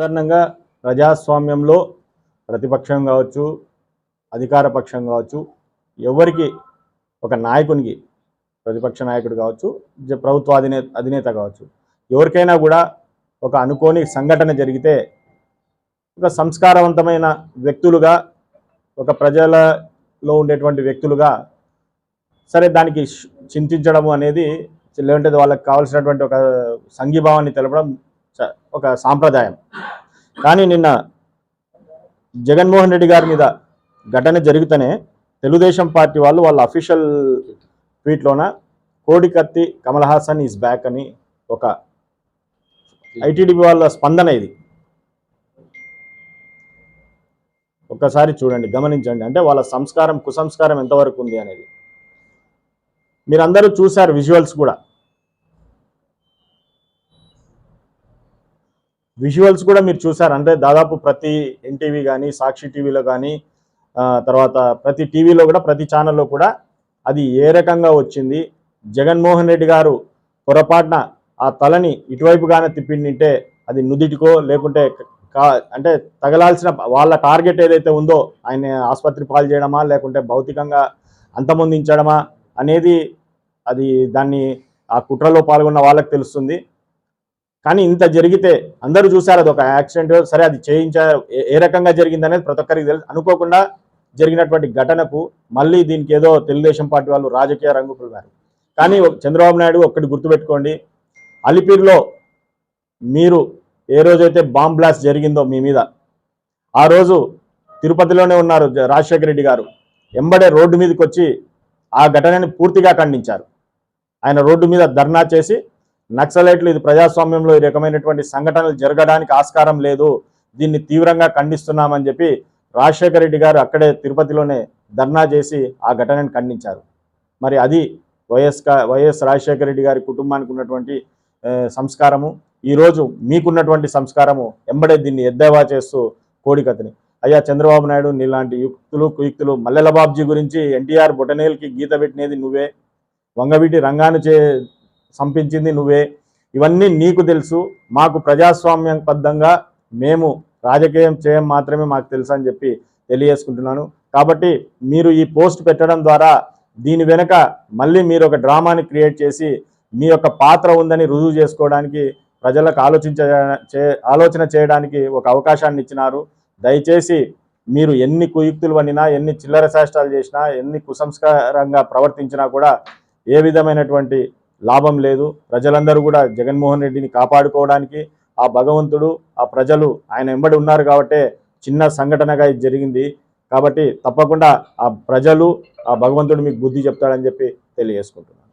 సాధారణంగా ప్రజాస్వామ్యంలో ప్రతిపక్షం కావచ్చు అధికార పక్షం కావచ్చు ఎవరికి ఒక నాయకునికి ప్రతిపక్ష నాయకుడు కావచ్చు ప్రభుత్వ అధినేత అధినేత కావచ్చు ఎవరికైనా కూడా ఒక అనుకోని సంఘటన జరిగితే ఒక సంస్కారవంతమైన వ్యక్తులుగా ఒక ప్రజలలో ఉండేటువంటి వ్యక్తులుగా సరే దానికి చింతించడము అనేది లేదంటే వాళ్ళకి కావాల్సినటువంటి ఒక సంఘీభావాన్ని తెలపడం ఒక సాంప్రదాయం. కానీ నిన్న జగన్మోహన్ రెడ్డి గారి మీద ఘటన జరిగితేనే తెలుగుదేశం పార్టీ వాళ్ళు వాళ్ళ official ట్వీట్లోన Kodikathi Kamal Haasan is back అని ఒక ఐటీడీపీ వాళ్ళ స్పందన ఇది. ఒక్కసారి చూడండి గమనించండి. అంటే వాళ్ళ సంస్కారం కుసంస్కారం ఎంతవరకు ఉంది అనేది. మీరందరూ చూశారు విజువల్స్ కూడా. విజువల్స్ కూడా మీరు చూసారు. అంటే దాదాపు ప్రతి ఎన్టీవీ కానీ సాక్షి టీవీలో కానీ తర్వాత ప్రతి టీవీలో కూడా ప్రతి ఛానల్లో కూడా అది ఏ రకంగా వచ్చింది? జగన్మోహన్ రెడ్డి గారు పొరపాటున ఆ తలని ఇటువైపుగానే తిప్పిండింటే అది నుదిటికో లేకుంటే కా అంటే తగలాల్సిన వాళ్ళ టార్గెట్ ఏదైతే ఉందో ఆయన ఆసుపత్రి పాలు చేయడమా లేకుంటే భౌతికంగా అంతమొందించడమా అనేది అది దాన్ని ఆ కుట్రలో పాల్గొన్న వాళ్ళకి తెలుస్తుంది. కానీ ఇంత జరిగితే అందరూ చూసారు అది ఒక యాక్సిడెంట్. సరే అది చేయించారు ఏ- రకంగా జరిగింది అనేది ప్రతి ఒక్కరికి తెలుసు. అనుకోకుండా జరిగినటువంటి ఘటనకు మళ్ళీ దీనికి ఏదో తెలుగుదేశం పార్టీ వాళ్ళు రాజకీయ రంగు పులిమారు కానీ చంద్రబాబు నాయుడు ఒక్కటి గుర్తుపెట్టుకోండి. అలిపిరిలో మీరు ఏ రోజైతే బాంబ్ బ్లాస్ట్ జరిగిందో మీ మీద ఆ రోజు తిరుపతిలోనే ఉన్నారు రాజశేఖర రెడ్డి గారు. ఎంబడే రోడ్డు మీదకి వచ్చి ఆ ఘటనని పూర్తిగా ఖండించారు. ఆయన రోడ్డు మీద ధర్నా చేసి నక్సలైట్లు ఇది ప్రజాస్వామ్యంలో ఈ రకమైనటువంటి సంఘటనలు జరగడానికి ఆస్కారం లేదు. దీన్ని తీవ్రంగా ఖండిస్తున్నామని చెప్పి రాజశేఖర రెడ్డి గారు అక్కడే తిరుపతిలోనే ధర్నా చేసి ఆ ఘటనను ఖండించారు. మరి అది వైఎస్ వైఎస్ రాజశేఖర రెడ్డి గారి కుటుంబానికి ఉన్నటువంటి సంస్కారము. ఈరోజు మీకున్నటువంటి సంస్కారము ఎంబడే దీన్ని ఎద్దేవా చేస్తూ కోడికత్తిని అయ్యా చంద్రబాబు నాయుడు నీలాంటి యుక్తులు కుయుక్తులు మల్లెల బాబ్జీ గురించి ఎన్టీఆర్ బొటనేల్కి గీత పెట్టినది నువ్వే. వంగవీటి రంగాను చే సంపించింది నువ్వే. ఇవన్నీ నీకు తెలుసు. మాకు ప్రజాస్వామ్యబద్ధంగా మేము రాజకీయం చేయం మాత్రమే మాకు తెలుసు అని చెప్పి తెలియజేసుకుంటున్నాను. కాబట్టి మీరు ఈ పోస్ట్ పెట్టడం ద్వారా దీని వెనుక మళ్ళీ మీరు ఒక డ్రామాని క్రియేట్ చేసి మీ యొక్క పాత్ర ఉందని రుజువు చేసుకోవడానికి ప్రజలకు ఆలోచించ ఆలోచన చేయడానికి ఒక అవకాశాన్ని ఇచ్చినారు. దయచేసి మీరు ఎన్ని కుయుక్తులు వండినా ఎన్ని చిల్లర శాస్త్రాలు చేసినా ఎన్ని కుసంస్కారంగా ప్రవర్తించినా కూడా ఏ విధమైనటువంటి లాభం లేదు. ప్రజలందరూ కూడా జగన్మోహన్ రెడ్డిని కాపాడుకోవడానికి ఆ భగవంతుడు ఆ ప్రజలు ఆయన వెంబడి ఉన్నారు కాబట్టే చిన్న సంఘటనగా ఇది జరిగింది. కాబట్టి తప్పకుండా ఆ ప్రజలు ఆ భగవంతుడు మీకు బుద్ధి చెప్తాడని చెప్పి తెలియజేసుకుంటున్నాను.